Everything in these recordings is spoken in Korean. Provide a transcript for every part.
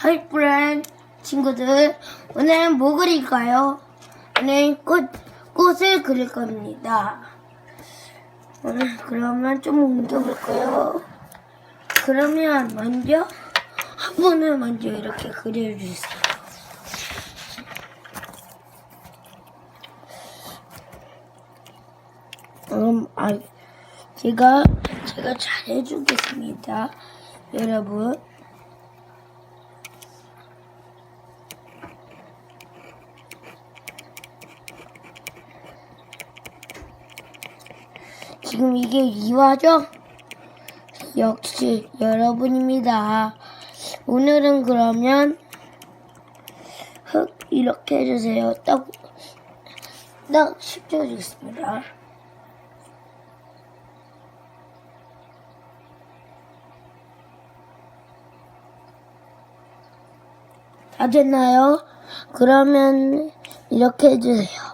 하이 프렌 친구들 오늘은 뭐 그릴까요? 오늘 꽃, 꽃을 그릴 겁니다 오늘 그러면 좀 옮겨볼까요? 그러면 먼저 한 분을 먼저 이렇게 그려주세요 그럼 아 제가 제가 잘해주겠습니다 여러분 지금 이게 이화죠? 역시 여러분입니다. 오늘은 그러면 흙 이렇게 해주세요. 딱, 딱 10초 주겠습니다. 다 됐나요? 그러면 이렇게 해주세요.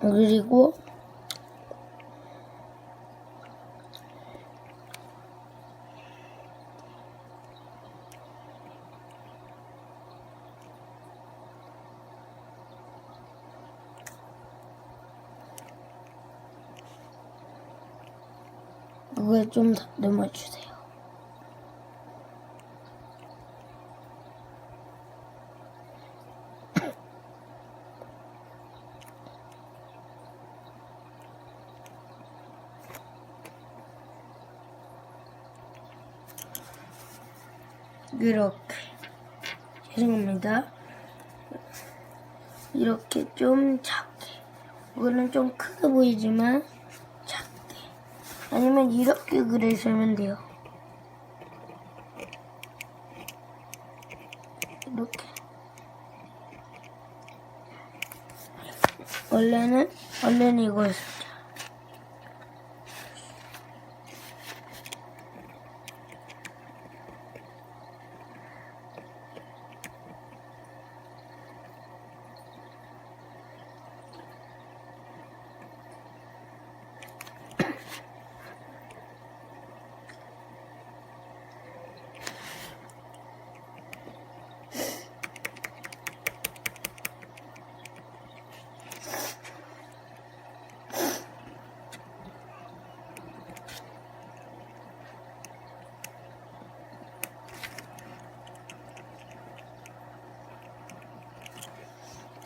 그리고 그걸 좀 다듬어 주세요. 이렇게 죄송합니다. 이렇게 좀 작게. 이거는 좀 크게 보이지만 작게. 아니면 이렇게 그리시면 돼요. 이렇게. 원래는 원래는 이거였었죠.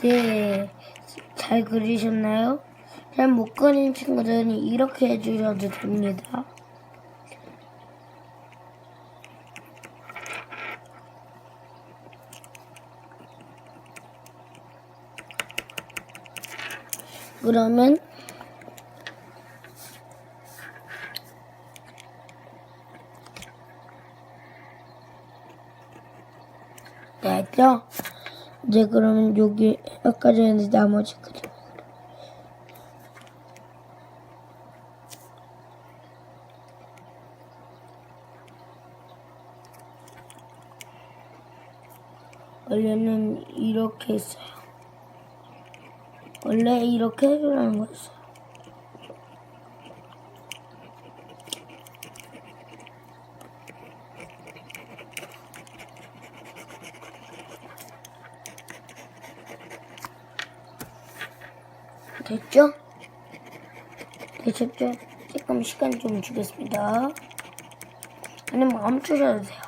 네, 잘 그리셨나요? 잘 못 그린 친구들은 이렇게 해주셔도 됩니다. 그러면 됐죠? 이제 그러면 여기 아까 전에 나머지 그림 원래는 이렇게 했어요. 원래 이렇게 해주라는 거였어요. 됐죠? 되셨죠? 조금 시간 좀 주겠습니다. 아니면 멈추셔도 돼요.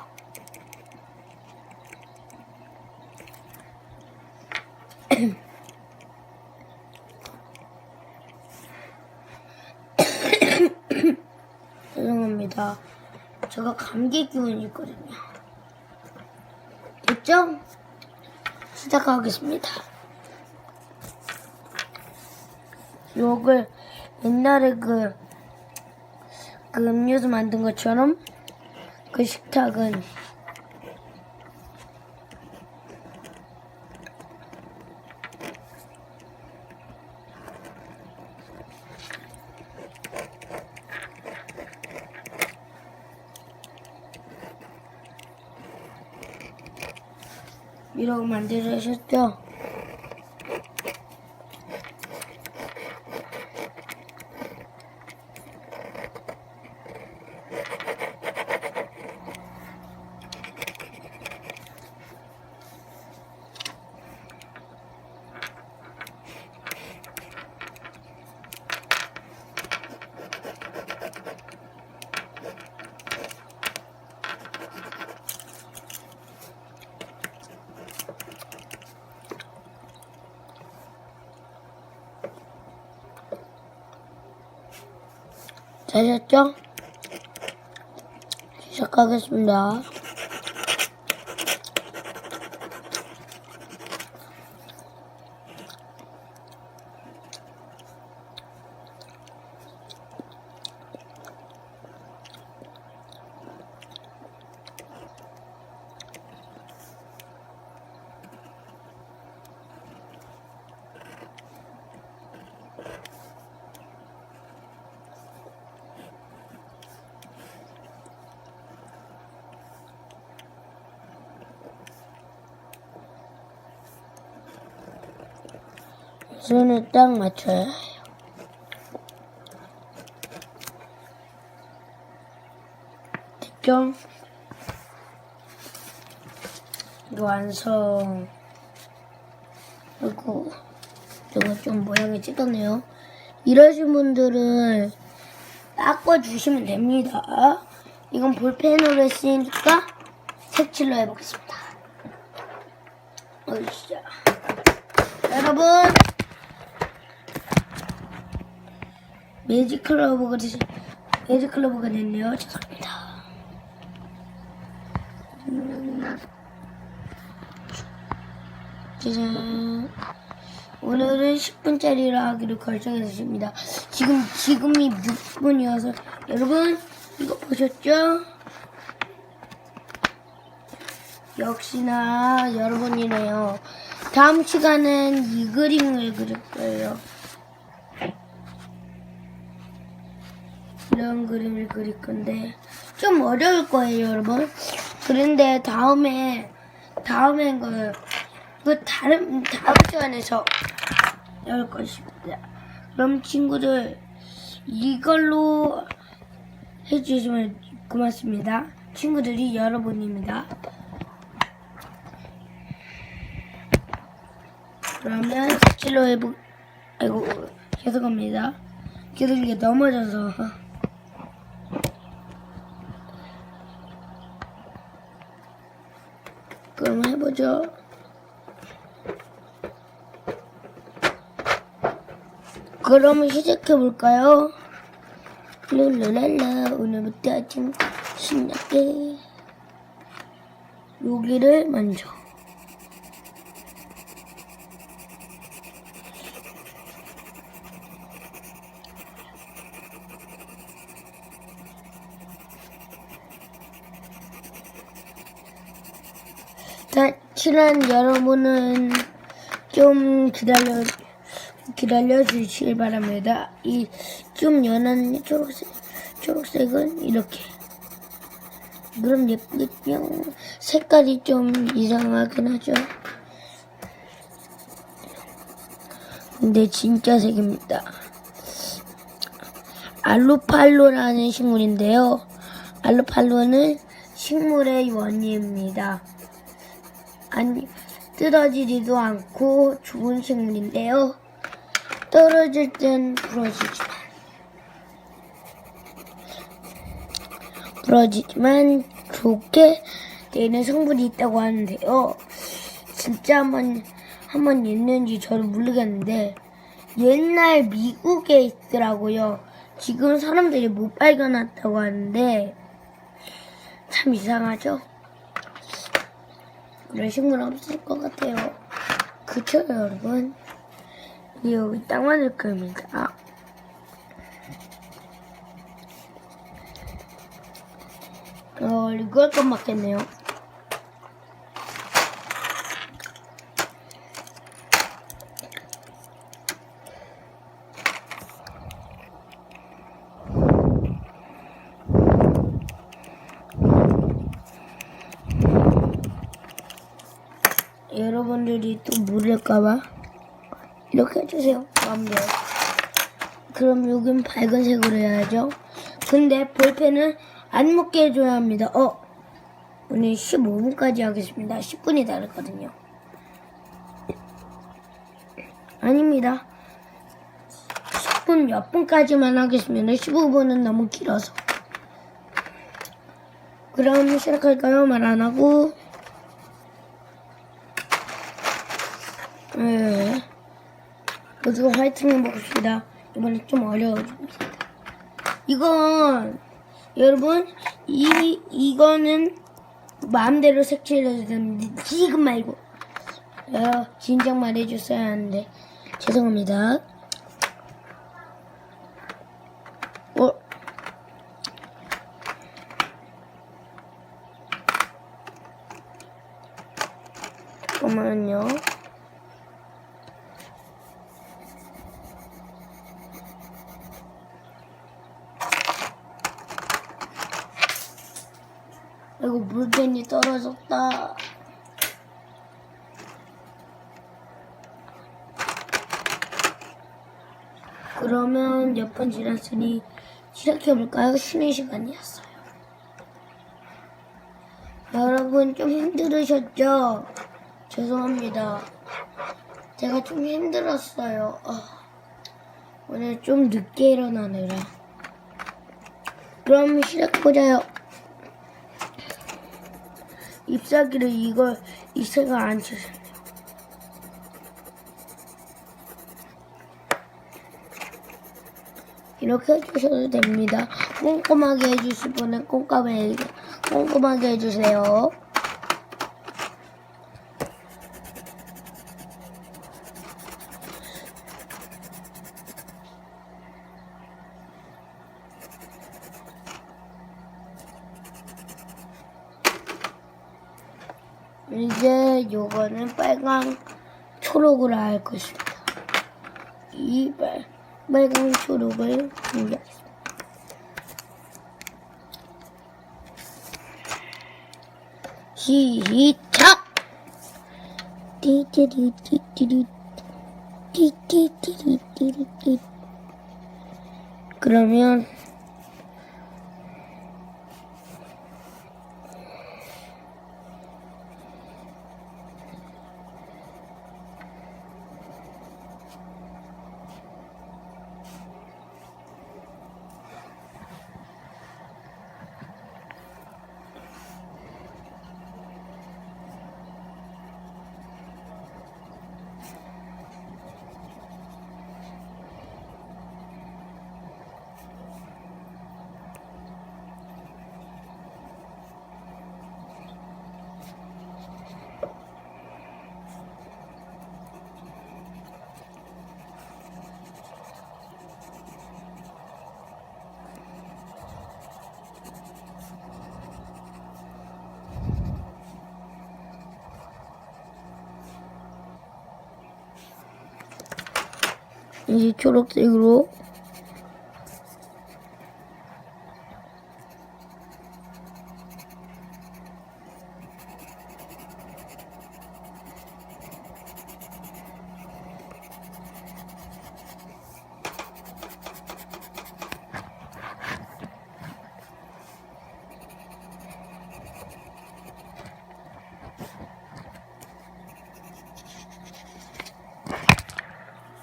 죄송합니다. 제가 감기 기운이 있거든요. 됐죠? 시작하겠습니다. 욕을 옛날에 그, 그 음료수 만든 것처럼 그 식탁은 이러고 만들으셨죠? 되셨죠? 시작하겠습니다. 손을 딱 맞춰야 해요. 됐죠? 완성. 그리고 이거 좀 모양이 찢었네요. 이러신 분들은 닦아주시면 됩니다. 이건 볼펜으로 했으니까 색칠로 해보겠습니다. 어이씨. 여러분 매직 클러버가 되시 매직 클러버가 됐네요. 죄송합니다. 오늘은 10분짜리로 하기로 결정했습니다. 지금 지금이 6분이어서 여러분 이거 보셨죠? 역시나 여러분이네요. 다음 시간은 이 그림을 그릴 거예요. 이런 그림을 그릴 건데 좀 어려울 거예요, 여러분. 그런데 다음에 다음에 그, 그 다른 다음 시간에서 할 것입니다. 그럼 친구들 이걸로 해주시면 고맙습니다. 친구들이 여러분입니다. 그러면 색칠로 해보, 아이고, 죄송합니다. 계속 이게 넘어져서. 해보죠. 그럼 시작해 볼까요? 룰루랄라, 오늘부터 아침 신나게. 여기를 먼저. 자, 친한 여러분은 좀 기다려 기다려 주시길 바랍니다. 이 좀 연한 초록색 초록색은 이렇게. 그럼 예쁘겠죠? 색깔이 좀 이상하긴 하죠. 근데 진짜 색입니다. 알루팔로라는 식물인데요. 알루팔로는 식물의 원리입니다. 아니, 뜯어지지도 않고 좋은 식물인데요. 떨어질 땐 부러지지만. 부러지지만 좋게 되는 성분이 있다고 하는데요. 진짜 한번, 한번 있는지 저는 모르겠는데, 옛날 미국에 있더라고요. 지금 사람들이 못 발견했다고 하는데, 참 이상하죠? 식물 없을 것 같아요. 그쵸, 여러분? 여기 딱 맞을 겁니다. 어, 이걸 건 맞겠네요. 여러분들이 또 모를까봐 이렇게 해주세요. 마음대로. 그럼 여긴 밝은 색으로 해야죠. 근데 볼펜은 안 묻게 해줘야 합니다. 어, 오늘 15분까지 하겠습니다. 10분이 다르거든요. 아닙니다. 10분 몇 분까지만 하겠습니다. 15분은 너무 길어서. 그럼 시작할까요? 말 안 하고. 네. 모두가 화이팅 해봅시다. 이번에 좀 어려워집니다. 이건 여러분 이 이거는 마음대로 색칠해도 됩니다. 지금 말고 어, 진작 말해줬어야 하는데 죄송합니다. 어, 잠깐만요. 아이고 물펜이 떨어졌다. 그러면 몇 번 지났으니 시작해볼까요? 쉬는 시간이었어요. 여러분 좀 힘들으셨죠? 죄송합니다. 제가 좀 힘들었어요. 아, 오늘 좀 늦게 일어나느라. 그럼 시작해보자요. 잎사귀를 이걸 잎새가 안 치셨네요. 이렇게 해주셔도 됩니다. 꼼꼼하게 해주실 분은 꼼꼼하게 해주세요. 이제 요거는 빨강 초록으로 할 것입니다. 이 빨, 빨강 초록을 준비하겠습니다. 시작! 띠띠리띠띠리 띠띠띠리띠리 그러면 이제 초록색으로.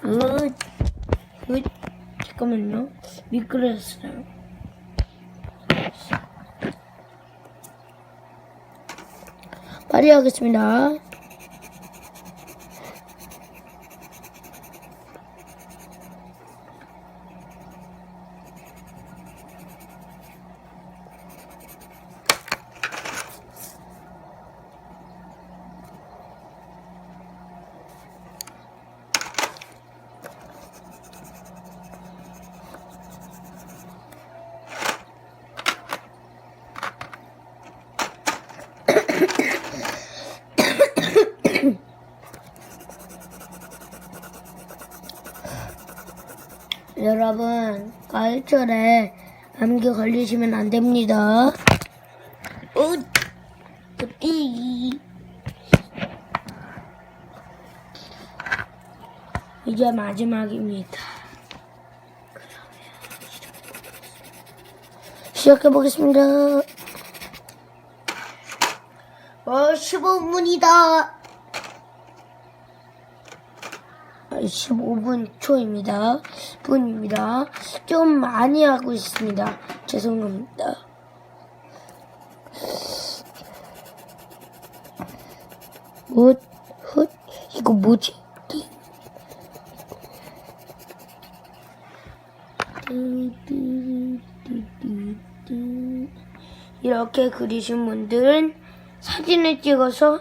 으, 으, 잠깐만요. 미끄러졌어요. 빨리 하겠습니다. 여러분, 가을철에 감기 걸리시면 안 됩니다. 어, 그띠. 이제 마지막입니다. 시작해 보겠습니다. 어, 15분이다. 15분 초입니다. 분입니다. 좀 많이 하고 있습니다. 죄송합니다. 헛, 헛, 이거 뭐지? 이렇게 그리신 분들은 사진을 찍어서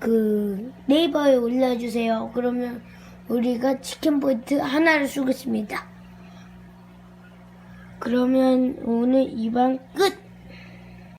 그 네이버에 올려주세요. 그러면 우리가 치킨 포인트 하나를 쏘겠습니다. 그러면 오늘 이 방 끝!